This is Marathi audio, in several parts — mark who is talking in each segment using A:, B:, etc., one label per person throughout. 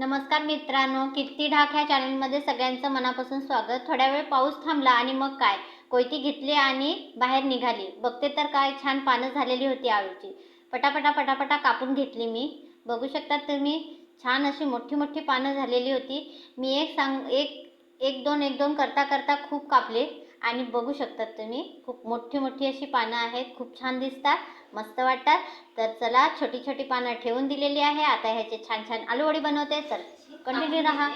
A: नमस्कार मित्रांनो किती ढाक ह्या चॅनलमध्ये सगळ्यांचं मनापासून स्वागत. थोड्या वेळ पाऊस थांबला आणि मग काय? कोयती घेतली आणि बाहेर निघाली. बघते तर काय छान पानं झालेली होती आळूची. पटापटा पटापटा कापून घेतली मी. बघू शकतात तुम्ही छान अशी मोठी मोठी पानं झालेली होती. मी एक सांग एक एक दोन एक दोन करता करता खूप कापले. आणि बघू शकतात तुम्ही खूप मोठी मोठी अशी पानं आहेत खूप छान दिसतात मस्त वाटतात. तर चला छोटी छोटी पानं ठेवून दिलेली आहे. आता ह्याचे छान छान आलूवडी बनवते. तर कंटिन्यू राहा.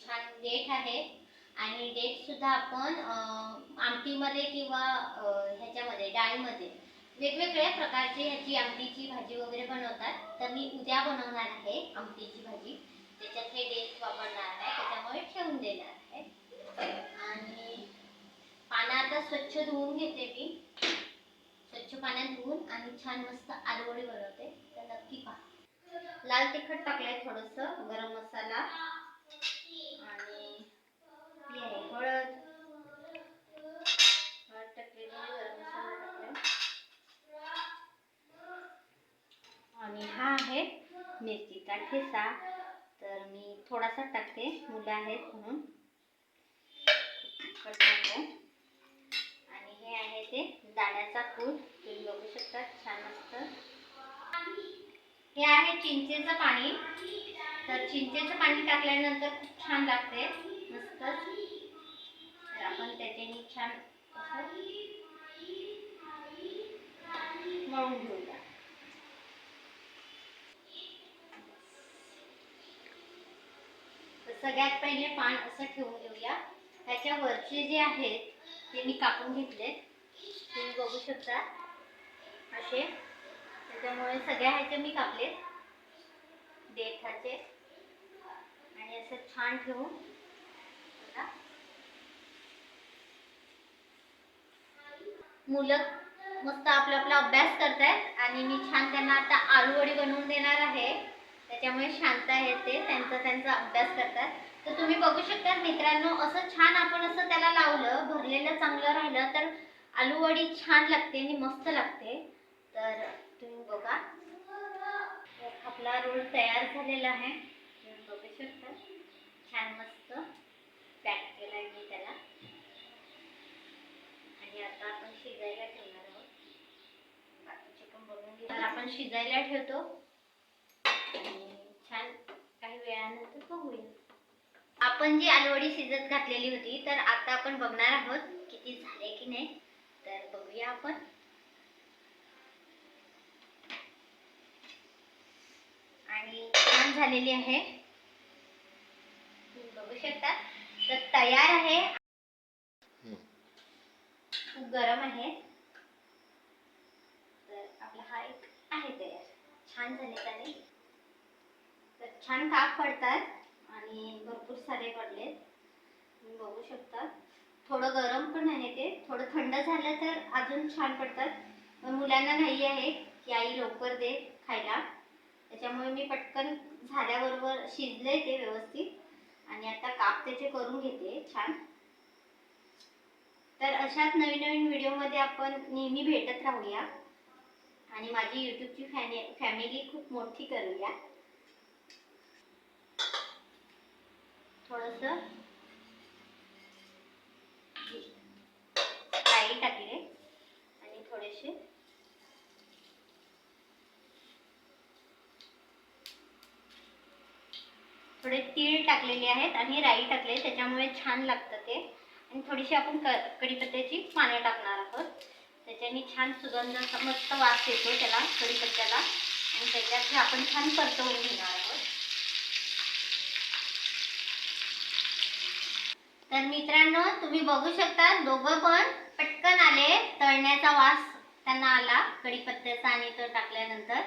A: छान डेट आहे. आणि डेट सुद्धा आपण आमटीमध्ये किंवा ह्याच्यामध्ये डाळीमध्ये वेगवेगळ्या प्रकारची ह्याची आमटीची भाजी वगैरे बनवतात. तर मी उद्या बनवणार आहे आमटीची भाजी. त्याच्यात हे डेट वापरणार आहे. त्याच्यामुळे ठेवून देणार आहे. आणि पानं आता स्वच्छ धुवून घेते मी. स्वच्छ पाण्यात धुवून आणि छान मस्त आलवडी बनवते. तर नक्की पहा. लाल तिखट टाकलंय थोडस. गरम मसाला. आणि हळद टाकलेली आहे, गरम मसाला टाकलाय आणि हा आहे मिरचीचा ठेसा? तर मी थोडासा टाकते. मुलं आहेत म्हणून. आणि हे आहे ते दाण्याचा कूट तुम्ही बघू शकता छान असतं हे आहे चिंचेचं पाणी. तर चिंचेचं पाणी टाकल्यानंतर खूप छान लागते. मस्त. तर आपण त्याच्याने छान असं मळून घेऊया तर सगळ्यात पहिले पान असं ठेवून घेऊया ह्याच्या वरचे जे आहेत ते मी कापून घेतले तुम्ही बघू शकता. असे. त्याच्यामुळे सगळ्या ह्याचे मी कापले देठाचे. आणि असं छान ठेवून. मुलं मस्त आपला आपला अभ्यास करतायत आणि मी छान त्यांना आता आळूवडी बनवून देणार आहे. त्याच्यामुळे शांत आहेत ते त्यांचा त्यांचा अभ्यास करतात. तर तुम्ही बघू शकता मित्रांनो असं छान आपण असं त्याला लावलं भरलेलं चांगलं राहिलं तर आलूवडी छान लागते आणि मस्त लागते. तर तुम्ही बघा. आपला रोल तयार झालेला आहे. तुम्ही बघू शकता. छान मस्त पॅक केला आहे मी त्याला. आणि आता आपण शिजायला ठेवणार आहोत. बाकीचे पण बघून घेऊ आपण शिजायला ठेवतो आणि छान काही वेळानंतर बघूया आपण जी आलूवडी शिजत घातलेली होती तर आता आपण बघणार आहोत किती झाले की नाही. तर बघूया आपण. आणि छान झालेली आहे. बघू शकता. तर तयार आहे. खूप गरम आहे. तर आपला हा एक आहे तयार. छान झाले त्याने तर छान काप पडतात. आणि भरपूर पडले तुम्ही बघू शकता थोडं गरम पण आहे ते. थोडं थंड झालं तर अजून छान पडतात. पण मुलांना घाई आहे की आई लवकर दे खायला. त्याच्यामुळे मी पटकन झाल्याबरोबर शिजले ते व्यवस्थित. आणि आता काप त्याचे करून घेते. छान. तर अशाच नवीन नवीन व्हिडिओमध्ये आपण नेहमी भेटत राहूया. आणि माझी यूट्यूबची फॅने फॅमिली खूप मोठी करूया. थोडस राई टाकले आणि थोडेसे थोडे तीळ टाकलेले आहेत आणि राई टाकले त्याच्यामुळे छान लागतं ते. आणि थोडीशी आपण क कढीपत्त्याची पानं टाकणार आहोत. त्याच्याने छान सुगंध मस्त वास येतो त्याला कढीपत्त्याला. आणि त्याच्यात हे आपण छान परतवून घेणार आहोत. तर मित्रांनो तुम्ही बघू शकता दोघं पण पटकन आले. तळण्याचा वास त्यांना आला कढीपत्त्याचा आणि तो टाकल्यानंतर.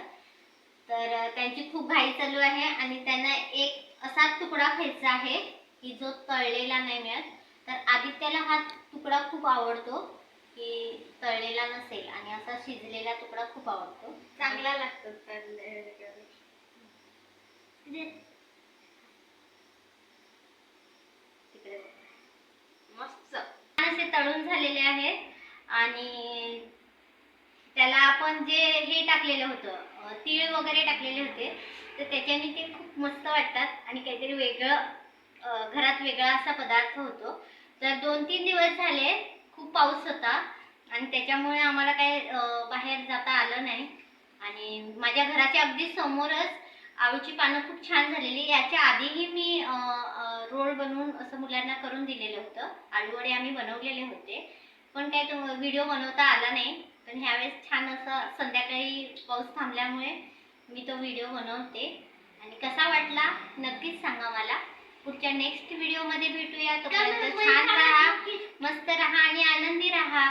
A: तर त्यांची खूप घाई चालू आहे आणि त्यांना एक असा तुकडा खायचा आहे की जो तळलेला नाही मिळत. तर आदित्याला हा तुकडा खूप आवडतो की तळलेला नसेल आणि असा शिजलेला तुकडा खूप आवडतो.
B: चांगला लागतो तळलेला.
A: तिकडे बघ.
B: मस्त
A: छान असे तळून झाले झालेले आहेत आणि त्याला आपण जे हे टाकलेलं होतं तीळ वगैरे टाकलेले होते तर त्याच्याने ते खूप मस्त वाटतात आणि काहीतरी वेगळं घरात वेगळा असा पदार्थ होतो. तर दोन तीन दिवस झाले खूप पाऊस होता आणि त्याच्यामुळे आम्हाला काय बाहेर जाता आलं नाही. आणि माझ्या घराच्या अगदी समोरच आळूची पानं खूप छान झालेली. याच्या आधीही मी रोल बनवून असं मुलांना करून दिलेलं होतं. आळूवडे आम्ही बनवलेले होते. पण काय तो व्हिडिओ बनवता आला नाही. पण ह्यावेळेस छान असं संध्याकाळी पाऊस थांबल्यामुळे मी तो व्हिडिओ बनवते. आणि कसा वाटला नक्कीच सांगा मला. पुढच्या नेक्स्ट व्हिडिओमध्ये भेटूया. तोपर्यंत छान राहा मस्त राहा आणि आनंदी राहा.